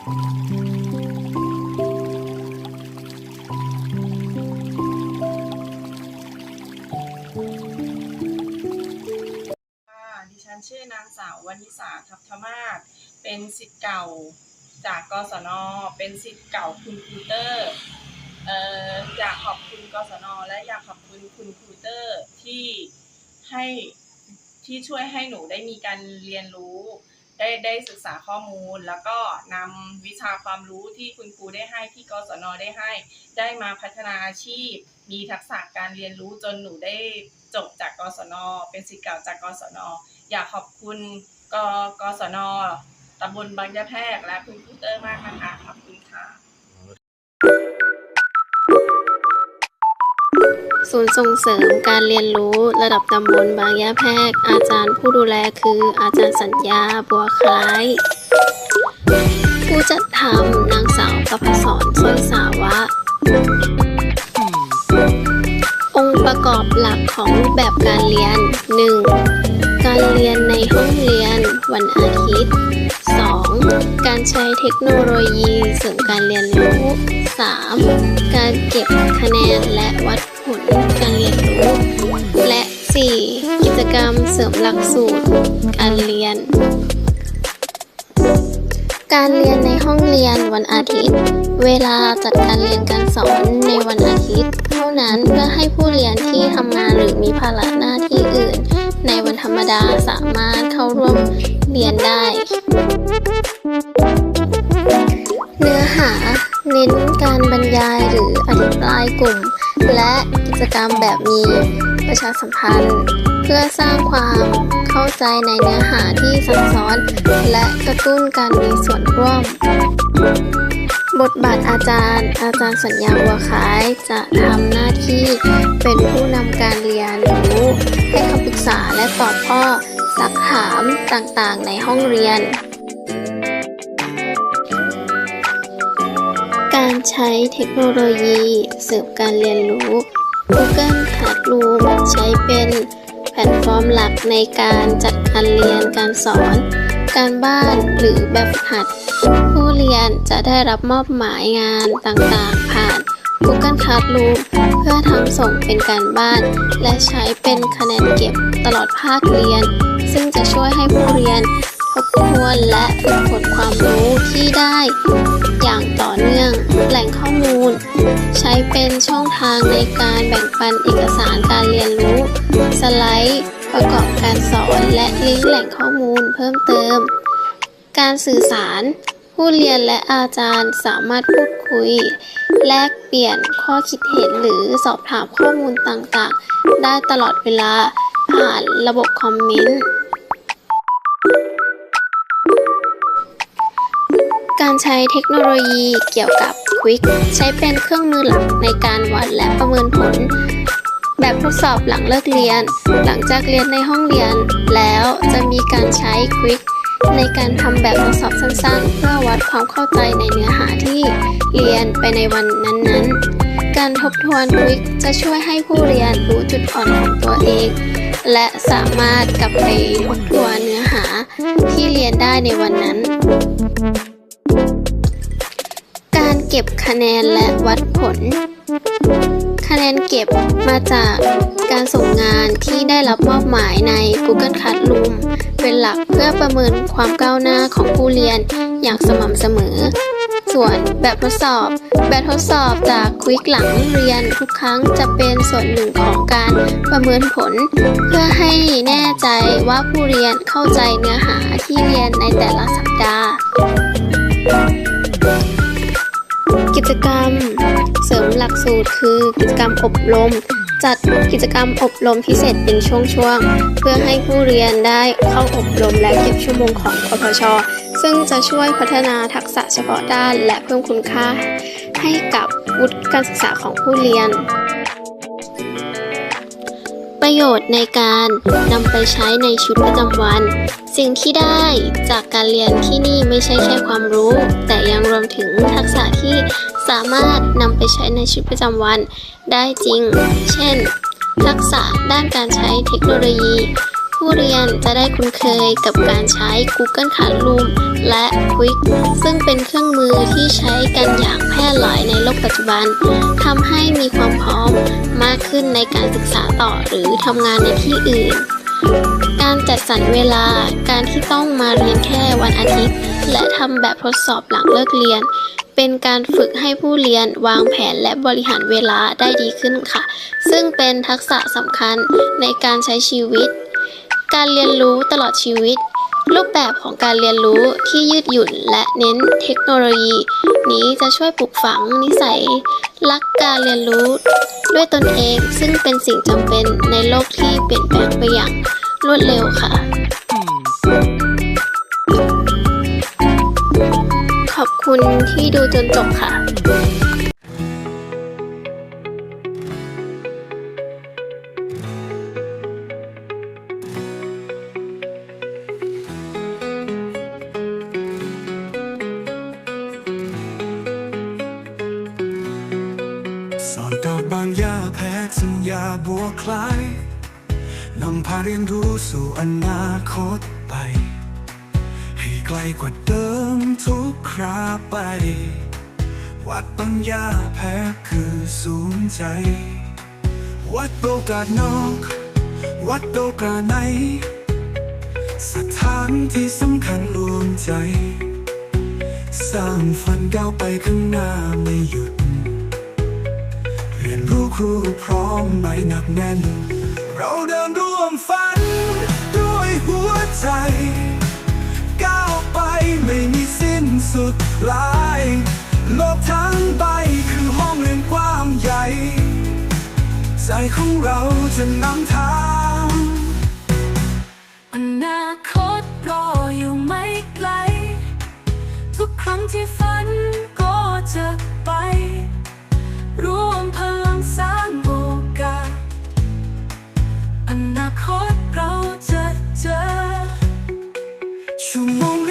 ดิฉันชื่อนางสาววนิสาทัพธมาศเป็นสิทธิ์เก่าจากกศน เป็นสิทธิ์เก่าคุณครูเตอร์เอ่ออยากขอบคุณกศน และอยากขอบคุณคุณครูเตอร์ที่ให้ที่ช่วยให้หนูได้มีการเรียนรู้ ได้ได้ศึกษาข้อมูล แล้วก็นำวิชาความรู้ที่คุณครูได้ให้ที่กศนได้ให้ ได้มาพัฒนาอาชีพ มีทักษะการเรียนรู้จนหนูได้จบจากกศน เป็นศิษย์เก่าจากกศน อยากขอบคุณกกศนตำบลบางยะแพรกและคุณครูเตอร์มากนะคะขอบคุณค่ะ ศูนย์ส่งเสริมการเรียนรู้ระดับตำบลบางยะแพก อาจารย์ผู้ดูแลคืออาจารย์สัญญาบัวคล้าย ผู้จัดทำนางสาวประภสรสร้อยสาวะ องค์ประกอบหลักของรูปแบบการเรียน 1. การเรียนในห้องเรียนวันอาทิตย์ 2. การใช้เทคโนโลยีเสริมการเรียนรู้ 3. การเก็บคะแนนและวัด เสริมหลักสูตร การเรียน การเรียนในห้องเรียนวันอาทิตย์ เวลาจัดการเรียนการสอนในวันอาทิตย์ เท่านั้นเพื่อให้ผู้เรียนที่ทำงานหรือมีภาระหน้าที่อื่น ในวันธรรมดาสามารถเข้าร่วมเรียนได้ เนื้อหาเน้นการบรรยายหรืออธิบายกลุ่ม และกิจกรรมแบบมี ประชาสัมพันธ์ เพื่อสร้างความเข้าใจในเนื้อหาที่ซับซ้อน และกระตุ้นการมีส่วนร่วม บทบาทอาจารย์ อาจารย์สัญญาวัวคล้ายจะทำหน้าที่เป็นผู้นำการเรียนรู้ให้คำปรึกษาและตอบข้อซักถามต่างๆ ในห้องเรียนการใช้เทคโนโลยีเสริมการเรียนรู้ Google Classroom ใช้เป็นแพลตฟอร์มหลักในการจัดการเรียนการสอน การบ้านหรือแบบหัด ผู้เรียนจะได้รับมอบหมายงานต่างๆ ผ่าน Google Classroom เพื่อทำส่งเป็นการบ้าน และใช้เป็นคะแนนเก็บตลอดภาคเรียน ซึ่งจะช่วยให้ผู้เรียนทบทวนและฝึกฝนความรู้ที่ได้ อย่างต่อเนื่อง แหล่งข้อมูล ใช้เป็นช่องทางในการแบ่งปันเอกสารการเรียนรู้ สไลด์ ประกอบการสอนและลิงก์แหล่งข้อมูลเพิ่มเติม การสื่อสาร ผู้เรียนและอาจารย์สามารถพูดคุย แลกเปลี่ยนข้อคิดเห็นหรือสอบถามข้อมูลต่างๆ ได้ตลอดเวลาผ่านระบบคอมเมนต์การใช้เทคโนโลยีเกี่ยวกับ Quick ใช้เป็นเครื่องมือหลักในการวัดและประเมินผล แบบทดสอบหลังเลิกเรียน หลังจากเรียนในห้องเรียน แล้วจะมีการใช้ Quick ในการทำแบบทดสอบสั้นๆ เพื่อวัดความเข้าใจในเนื้อหาที่เรียนไปในวันนั้นๆ การทบทวน Quick จะช่วยให้ผู้เรียนรู้จุดอ่อนของตัวเอง และสามารถกลับไปทบทวนเนื้อหาที่เรียนได้ในวันนั้น เก็บคะแนนและวัดผล คะแนนเก็บมาจากการส่งงานที่ได้รับมอบหมายใน Google Classroom เป็นหลักเพื่อประเมินความก้าวหน้าของผู้เรียนอย่างสม่ำเสมอ ส่วนแบบทดสอบ แบบทดสอบจากควิกหลังเรียนทุกครั้งจะเป็นส่วนหนึ่งของการประเมินผล เพื่อให้แน่ใจว่าผู้เรียนเข้าใจเนื้อหาที่เรียนในแต่ละสัปดาห์ กิจกรรม เสริมหลักสูตรคือกิจกรรมอบรม จัดกิจกรรมอบรมพิเศษเป็นช่วงๆ เพื่อให้ผู้เรียนได้เข้าอบรมและเก็บชั่วโมงของอพช ซึ่งจะช่วยพัฒนาทักษะเฉพาะด้านและเพิ่มคุณค่า ให้กับวุฒิการศึกษาของผู้เรียนประโยชน์ในการนำไปใช้ในชีวิตประจำวัน สิ่งที่ได้จากการเรียนที่นี่ไม่ใช่แค่ความรู้ แต่ยังรวมถึงทักษะที่สามารถนำไปใช้ในชีวิตประจำวันได้จริง เช่น ทักษะด้านการใช้เทคโนโลยี ผู้เรียนจะได้คุ้นเคยกับการใช้ Google Classroom และ Quick ซึ่งเป็นเครื่องมือที่ใช้กันอย่างแพร่หลายในโลกปัจจุบันทำให้มีความพร้อมมากขึ้นในการศึกษาต่อหรือทำงานในที่อื่น การจัดสรรเวลา การที่ต้องมาเรียนแค่วันอาทิตย์ และทำแบบทดสอบหลังเลิกเรียน เป็นการฝึกให้ผู้เรียนวางแผนและบริหารเวลาได้ดีขึ้นค่ะ ซึ่งเป็นทักษะสำคัญในการใช้ชีวิต การเรียนรู้ตลอดชีวิต รูปแบบของการเรียนรู้ที่ยืดหยุ่นและเน้นเทคโนโลยี นี้จะช่วยปลูกฝังนิสัยรักการเรียนรู้ ด้วยตนเองซึ่งเป็นสิ่งจำเป็นในโลกที่เปลี่ยนแปลงไปอย่างรวดเร็วค่ะ ขอบคุณที่ดูจนจบค่ะ สัญญาบัวคล้ายนำพาเรียนรู้สู่อนาคตไป ให้ไกลกว่าเดิมทุกคราไป วัดบางหญ้าแพ้คือศูนย์ใจ วัดโอกาสนอก วัดโอกาสใน สถานที่สำคัญรวมใจ สร้างฝันก้าวไปข้างหน้าไม่หยุด ครูพร้อมไม่หนักแน่น เราเดินร่วมฝัน ด้วยหัวใจ ก้าวไปไม่มีสิ้นสุดลายโลกทั้งใบคือห้องเรียนกว้างใหญ่ ใจของเราจะนำทางอนาคตรออยู่ไม่ไกล ทุกครั้งที่ฟ้า